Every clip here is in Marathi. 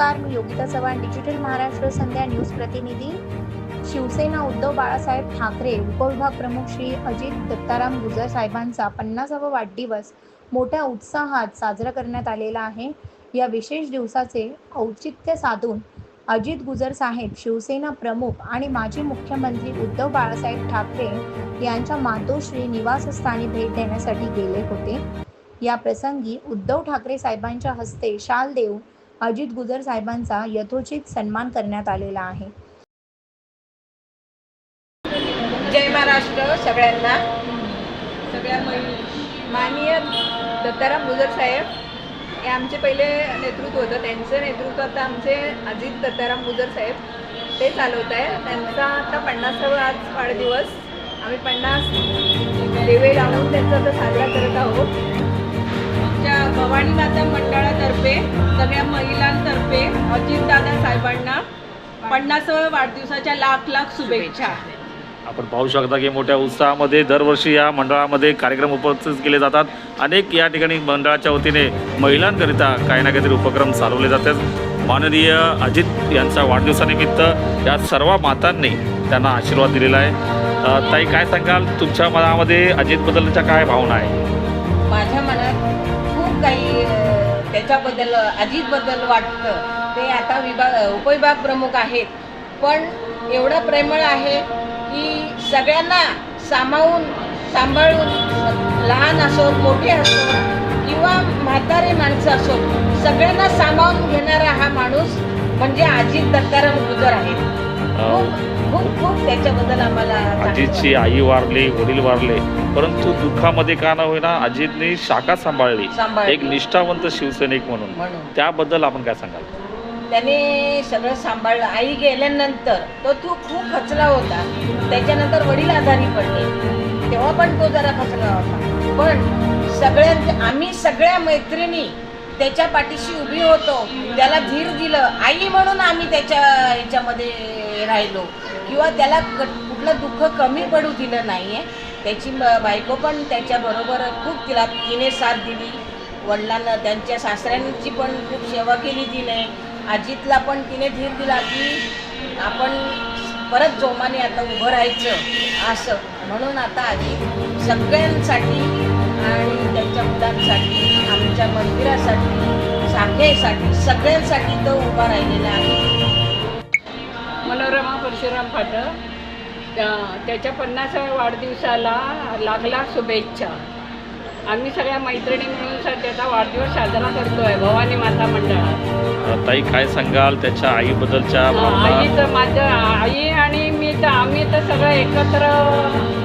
नमस्कार मी योगिता चव्हाण डिजिटल महाराष्ट्र संध्या न्यूज प्रतिनिधी. शिवसेना उद्धव बाळासाहेब ठाकरे उपविभाग प्रमुख श्री अजित दत्ताराम गुजर साहेबांचा पन्नासावा वाढदिवस मोठ्या उत्साहात साजरा करण्यात आलेला आहे. या विशेष दिवसाचे औचित्य साधून अजित गुजर साहेब शिवसेना प्रमुख आणि माजी मुख्यमंत्री उद्धव बाळासाहेब ठाकरे यांच्या मातोश्री निवासस्थानी भेट देण्यासाठी गेले होते. या प्रसंगी उद्धव ठाकरे साहेबांच्या हस्ते शाल देऊन अजित गुजर साहेबांचा यथोचित सन्मान करण्यात आलेला आहे. जय महाराष्ट्र सगळ्यांना. सगळ्या माननीय दत्ताराम गुजर साहेब हे आमचे पहिले नेतृत्व होतं. त्यांचं नेतृत्व आता आमचे अजित दत्ताराम गुजर साहेब ते चालवत आहे. त्यांचा आता पन्नासावा आज वाढदिवस. आम्ही पन्नास देवे लावून त्यांचा आता साजरा करत आहोत. आमच्या भवानी माता मंडळातर्फे सगळ्या महिलांतर्फे अजितदादा साहेबांना पन्नासाव्या वाढदिवसाच्या लाख लाख शुभेच्छा. आपण पाहू शकता की मोठ्या उत्साहामध्ये दरवर्षी या मंडळामध्ये कार्यक्रम उपस्थित केले जातात. अनेक या ठिकाणी मंडळाच्या वतीने महिलांकरिता काही ना काहीतरी उपक्रम चालवले जातात. माननीय अजित यांच्या वाढदिवसानिमित्त या सर्व मातांनी त्यांना आशीर्वाद दिलेला आहे. ताई काय सांगाल? तुमच्या मनामध्ये अजितबद्दलच्या काय भावना आहे माझ्या मनात खूप काही त्याच्याबद्दल अजितबद्दल वाटतं. ते आता विभाग उपविभाग प्रमुख आहेत. पण एवढं प्रेमळ आहे की सगळ्यांना सामावून सांभाळून लहान असो मोठे असो किंवा म्हातारे माणसं असो सगळ्यांना सामावून घेणारा हा माणूस म्हणजे अजित दत्ताराम गुजर आहे. खूप खूप त्याच्याबद्दल आम्हाला अजितची आई वारली वडील वारले परंतु दुःखामध्ये का न होईना अजितने शाखा सांभाळली. सांभाळली. एक निष्ठावंत शिवसैनिक म्हणून. म्हणून. त्याबद्दल आपण काय सांगाल? त्याने सगळं सांभाळलं. आई गेल्यानंतर तो तू खूप खचला होता. त्याच्यानंतर वडील आजारी पडले. तेव्हा पण तो जरा खचला होता. पण सगळ्यां आम्ही सगळ्या मैत्रिणी त्याच्या पाठीशी उभी होतो. त्याला धीर दिलं. आई म्हणून आम्ही त्याच्या ह्याच्यामध्ये राहिलो. किंवा त्याला क- कुठलं दुःख कमी पडू दिलं नाही आहे त्याची म- बायको पण त्याच्याबरोबर खूप तिला तिने साथ दिली. वडिलांना त्यांच्या सासऱ्यांची पण खूप सेवा केली तिने. अजितला पण तिने धीर दिला की आपण परत जोमाने आता उभं राहायचं असं. म्हणून आता अजित सगळ्यांसाठी आणि त्यांच्या मुलांसाठी आमच्या मंदिरासाठी साखेसाठी सगळ्यांसाठी तो उभा राहिलेला आहे. मनोरमा परशुराम फाटक त्या- त्याच्या पन्नासाव्या वाढदिवसाला लाख शुभेच्छा. आम्ही सगळ्या मैत्रिणी मिळून सर त्याचा वाढदिवस साजरा करतोय भवानी माता मंडळात. ताई काय सांगाल? त्याच्या आईबद्दलच्या आईचं माझं आई आणि मी तर आम्ही तर सगळं एकत्र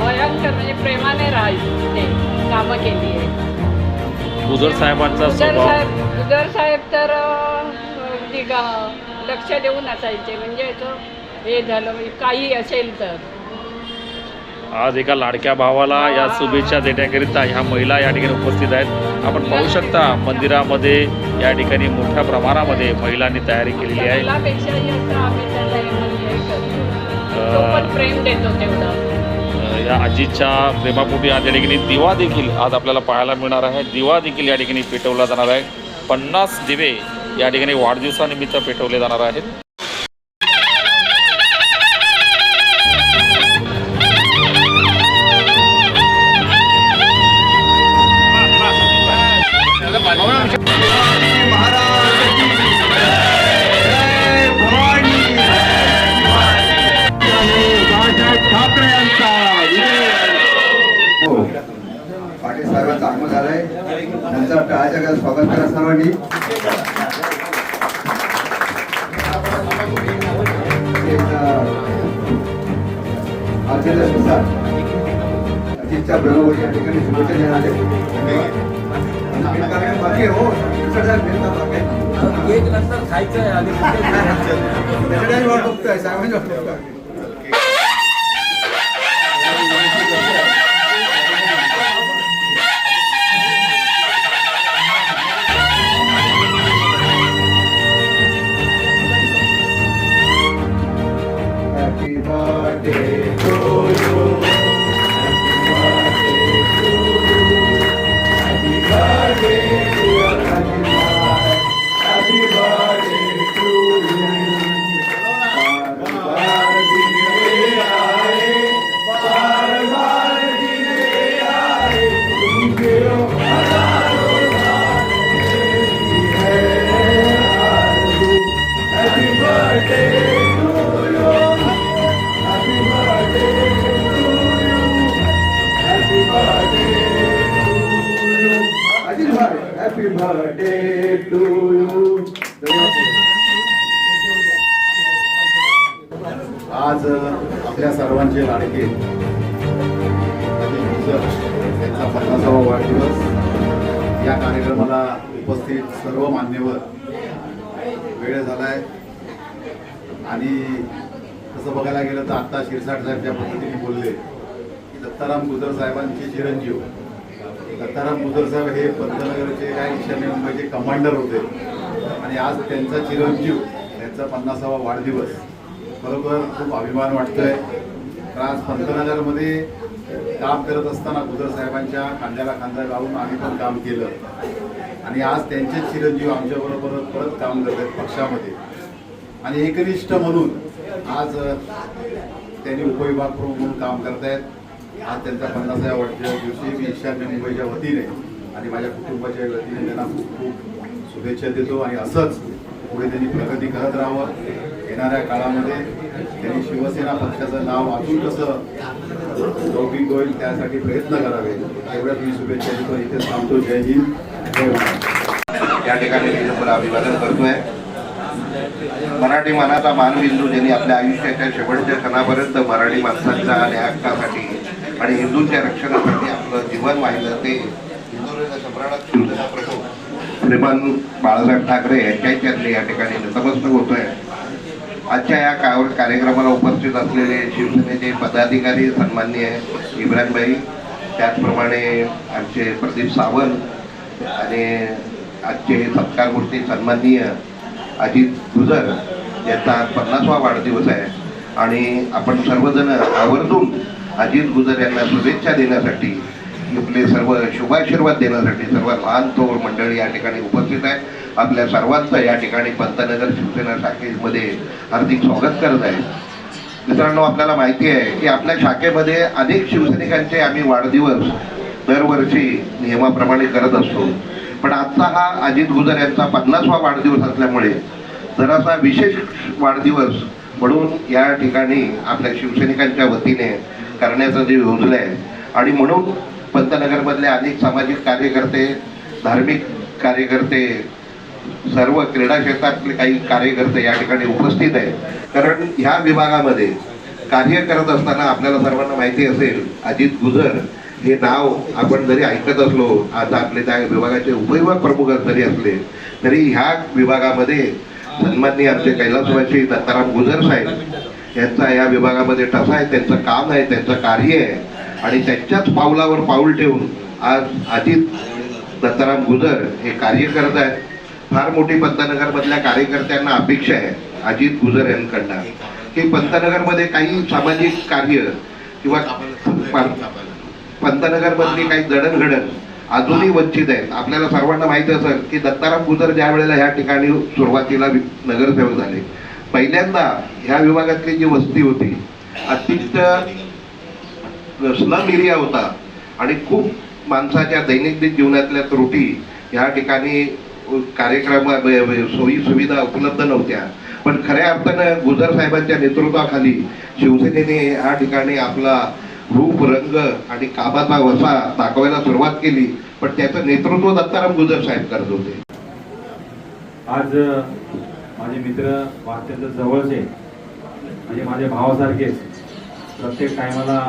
भयंकर म्हणजे प्रेमाने राहायचो ते कामं केली आहे गुजर साहेबांचा गुजर साहेब गुजर साहेब तर अगदी गा- लक्ष देऊन असायचे. म्हणजे हे झालं म्हणजे काही असेल तर. आज एका लाडक्या भावाला या शुभेच्छा देण्याकरिता ह्या महिला या ठिकाणी उपस्थित आहेत. आपण पाहू शकता मंदिरामध्ये या ठिकाणी मोठ्या प्रमाणामध्ये महिलांनी तयारी केलेली आहे. तो या आजीच्या प्रेमापोटी आज या ठिकाणी दिवा देखील आज आपल्याला पाहायला मिळणार आहे. दिवा देखील या ठिकाणी पेटवला जाणार आहे. पन्नास दिवे या ठिकाणी वाढदिवसानिमित्त पेटवले जाणार आहेत. अजितच्या ब्रह्मवडी या ठिकाणी शुभेच्छा बाकी हो. केक नंतर खायचं आहे आणि वाट बघतोय साहेबांची वाट बघतोय. बर्थडे टू यू आज आपल्या सर्वांचे लाडके. त्यांचा यांचा पन्नासावा वाढदिवस. या कार्यक्रमाला उपस्थित सर्व मान्यवर. वेळ झालाय. आणि तसं बघायला गेलं तर आत्ता शिरसाट साहेब ज्या पद्धतीने बोलले की दत्ताराम गुजर साहेबांचे चिरंजीव. दत्ताराम गुजर साहेब हे पंतनगरचे काय ईशान्य मुंबईचे कमांडर होते. आणि आज त्यांचा चिरंजीव त्यांचा पन्नासावा वाढदिवस. खरोखर खूप अभिमान वाटतोय. तर आज पंतनगरमध्ये काम करत असताना गुजर साहेबांच्या खांद्याला खांदा लावून आम्ही पण काम केलं. आणि आज त्यांचेच चिरंजीव आमच्याबरोबर परत काम करत आहेत पक्षामध्ये. आणि एकनिष्ठ म्हणून आज त्यांनी उपविभाग प्रमुख म्हणून काम करतायत. आज त्यांचा पन्नासाव्या वाढदिवस दिवशी मी ईशान्य मुंबईच्या वतीने आणि माझ्या कुटुंबाच्या वतीने त्यांना खूप खूप शुभेच्छा देतो आणि असंच पुढे त्यांनी प्रगती करत राहावं. येणाऱ्या काळामध्ये त्यांनी शिवसेना पक्षाचं नाव अजून कसं लौकिक होईल त्यासाठी प्रयत्न करावे एवढ्याच मी शुभेच्छा देतो. इथे थांबतो. जय हिंद. जय महाराष्ट्र. या ठिकाणी मी नंबर अभिवादन करतोय. मराठी मनाचा मानबिंदू ज्यांनी आपल्या आयुष्याच्या शेवटच्या क्षणापर्यंत मराठी माणसांच्या आणि हक्कासाठी आणि हिंदूंच्या रक्षणासाठी आपलं जीवन वाहिलं ते हिंदुराजा सम्राट शिवसेना प्रमुख श्रीमान बाळासाहेब ठाकरे यांच्याही चरणी या ठिकाणी नतमस्तक होतोय. आजच्या या का- कार्यक्रमाला उपस्थित असलेले शिवसेनेचे पदाधिकारी सन्माननीय इब्राहिमभाई त्याचप्रमाणे आमचे प्रदीप सावंत आणि आजचे सत्कारमूर्ती सन्माननीय अजित गुजर यांचा पन्नासवा वाढदिवस आहे. आणि आपण सर्वजण आवर्जून अजित गुजर यांना शुभेच्छा देण्यासाठी आपले सर्व शुभाशीर्वाद देण्यासाठी सर्व लहान थोर मंडळी या ठिकाणी उपस्थित आहे आपल्या सर्वांचं या ठिकाणी पंतनगर शिवसेना शाखेमध्ये हार्दिक स्वागत करत आहे मित्रांनो आपल्याला माहिती आहे की आपल्या शाखेमध्ये अनेक शिवसैनिकांचे आम्ही वाढदिवस दरवर्षी नियमाप्रमाणे करत असतो. पण आत्ता हा अजित गुजर यांचा पन्नासवा वाढदिवस असल्यामुळे जरासा विशेष वाढदिवस म्हणून या ठिकाणी आपल्या शिवसैनिकांच्या वतीने करण्याचं जे योजलं आहे. आणि म्हणून पंतनगरमधले अनेक सामाजिक कार्यकर्ते धार्मिक कार्यकर्ते सर्व क्रीडा क्षेत्रातले काही कार्यकर्ते या ठिकाणी उपस्थित आहेत. कारण ह्या विभागामध्ये कार्य करत असताना आपल्याला सर्वांना माहिती असेल अजित गुजर हे नाव आपण जरी ऐकत असलो आज आपले त्या विभागाचे उपविभाग प्रमुख जरी असले तरी ह्या विभागामध्ये सन्माननीय आमचे कैलासवासी दत्ताराम गुजर साहेब यांचा या विभागामध्ये ठसा आहे त्यांचं काम आहे त्यांचं कार्य आहे. आणि त्यांच्याच पावलावर पाऊल ठेवून आज अजित दत्ताराम गुजर हे कार्य करत आहेत. फार मोठी पंतनगरमधल्या कार्यकर्त्यांना अपेक्षा आहे अजित गुजर यांकडनं. की पंतनगरमध्ये काही सामाजिक कार्य किंवा पंतनगरमधली काही जडणघडण अजूनही वंचित आहेत. आपल्याला सर्वांना माहिती असेल की दत्ताराम गुजर ज्या वेळेला ह्या ठिकाणी सुरुवातीला नगरसेवक झाले पहिल्यांदा ह्या विभागातली जी वस्ती होती अतिशय स्लम एरिया होता. आणि खूप माणसाच्या दैनंदिन जीवनातल्या त्रुटी ह्या ठिकाणी कार्यक्रम सोयी सुविधा उपलब्ध नव्हत्या. पण खऱ्या अर्थानं गुजर साहेबांच्या नेतृत्वाखाली शिवसेनेने या ठिकाणी आपला रूप रंग आणि कामाचा वसा दाखवायला सुरुवात केली. पण त्याचं नेतृत्व दत्ताराम गुजर साहेब करत होते. आज माझे मित्र अत्यंत जवळचे म्हणजे माझ्या भावासारखेच. प्रत्येक टायमाला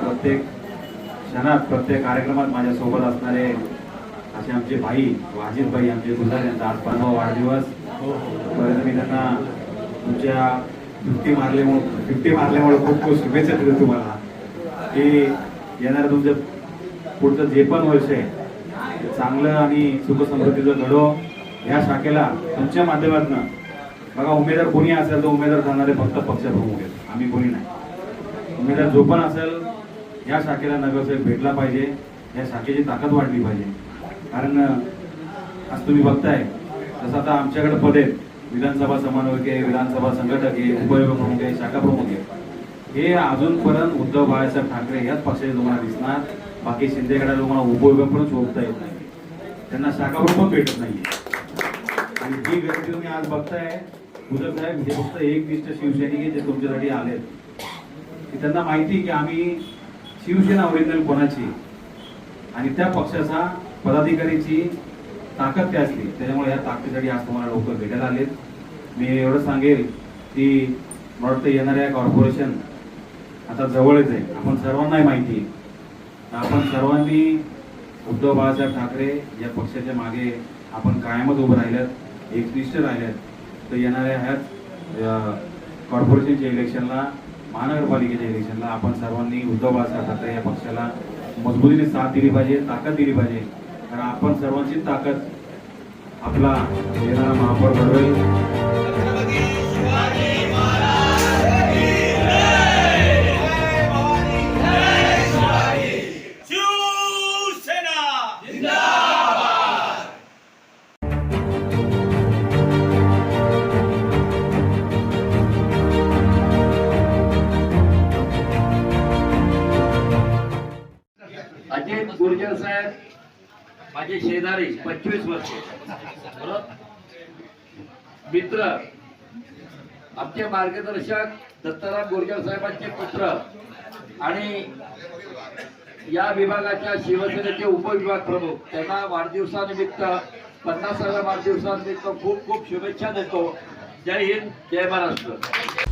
प्रत्येक क्षणात प्रत्येक कार्यक्रमात माझ्यासोबत असणारे असे आमचे भाई वाजिद भाई आमचे गुजर यांचा आज पंधरा वाढदिवस. परत मी त्यांना तुमच्या फिफ्टी मारल्यामुळे फिफ्टी मारल्यामुळे खूप खूप शुभेच्छा देतो तुम्हाला. की येणारं तुमचं पुढचं जे पण वर्ष आहे चांगलं आणि सुखसमृद्धीचं घडो या शाखेला तुमच्या माध्यमातून बघा उमेदवार कोणी असेल तर उमेदवार जाणारे फक्त पक्षप्रमुख आहेत आम्ही कोणी नाही. उमेदवार जो पण असेल या शाखेला नगरसेवक भेटला पाहिजे. या शाखेची ताकद वाढली पाहिजे. कारण आज तुम्ही बघताय जसं आता आमच्याकडे पद आहेत. विधानसभा समन्वयक आहे विधानसभा संघटक आहे उपविभाग प्रमुख आहे शाखा प्रमुख आहे हे अजूनपर्यंत उद्धव बाळासाहेब ठाकरे याच पक्षाचे तुम्हाला दिसणार. बाकी शिंदेकडे तुम्हाला उपविभाग पण झोपता येत नाही. त्यांना शाखा प्रमुख भेटत नाही आणि ही गर्दी तुम्ही आज बघताय. गुजर साहेब हे फक्त एक विष्ट शिवसैनिक आहे जे तुमच्यासाठी आलेत. की त्यांना माहिती की आम्ही शिवसेना ओरिजिनल कोणाची आणि त्या पक्षाचा पदाधिकारीची ताकद काय असली? त्याच्यामुळे या ताकदीसाठी आज तुम्हाला लोक भेटायला आलेत. मी एवढं सांगेल की मला वाटतं येणाऱ्या कॉर्पोरेशन आता जवळच आहे. आपण सर्वांनाही माहिती आहे. तर आपण सर्वांनी उद्धव बाळासाहेब ठाकरे या पक्षाच्या मागे आपण कायमच उभं राहिल्यात एकनिष्ठ राहिल्यात. तर येणाऱ्या ह्याच कॉर्पोरेशनच्या इलेक्शनला महानगरपालिकेच्या इलेक्शनला आपण सर्वांनी उद्धव बाळासाहेब ठाकरे या पक्षाला मजबूतीने साथ दिली पाहिजे ताकद दिली पाहिजे. कारण आपण सर्वांची ताकद आपला येणारा महापौर घडवेल. पंचवीस वर्ष. मित्र आमचे मार्गदर्शक दत्ताराम गुर्जर साहेबांचे पुत्र आणि या विभागाच्या शिवसेनेचे उपविभाग प्रमुख त्यांना वाढदिवसानिमित्त पन्नासाव्या वाढदिवसानिमित्त खूप खूप शुभेच्छा देतो. जय हिंद जय महाराष्ट्र.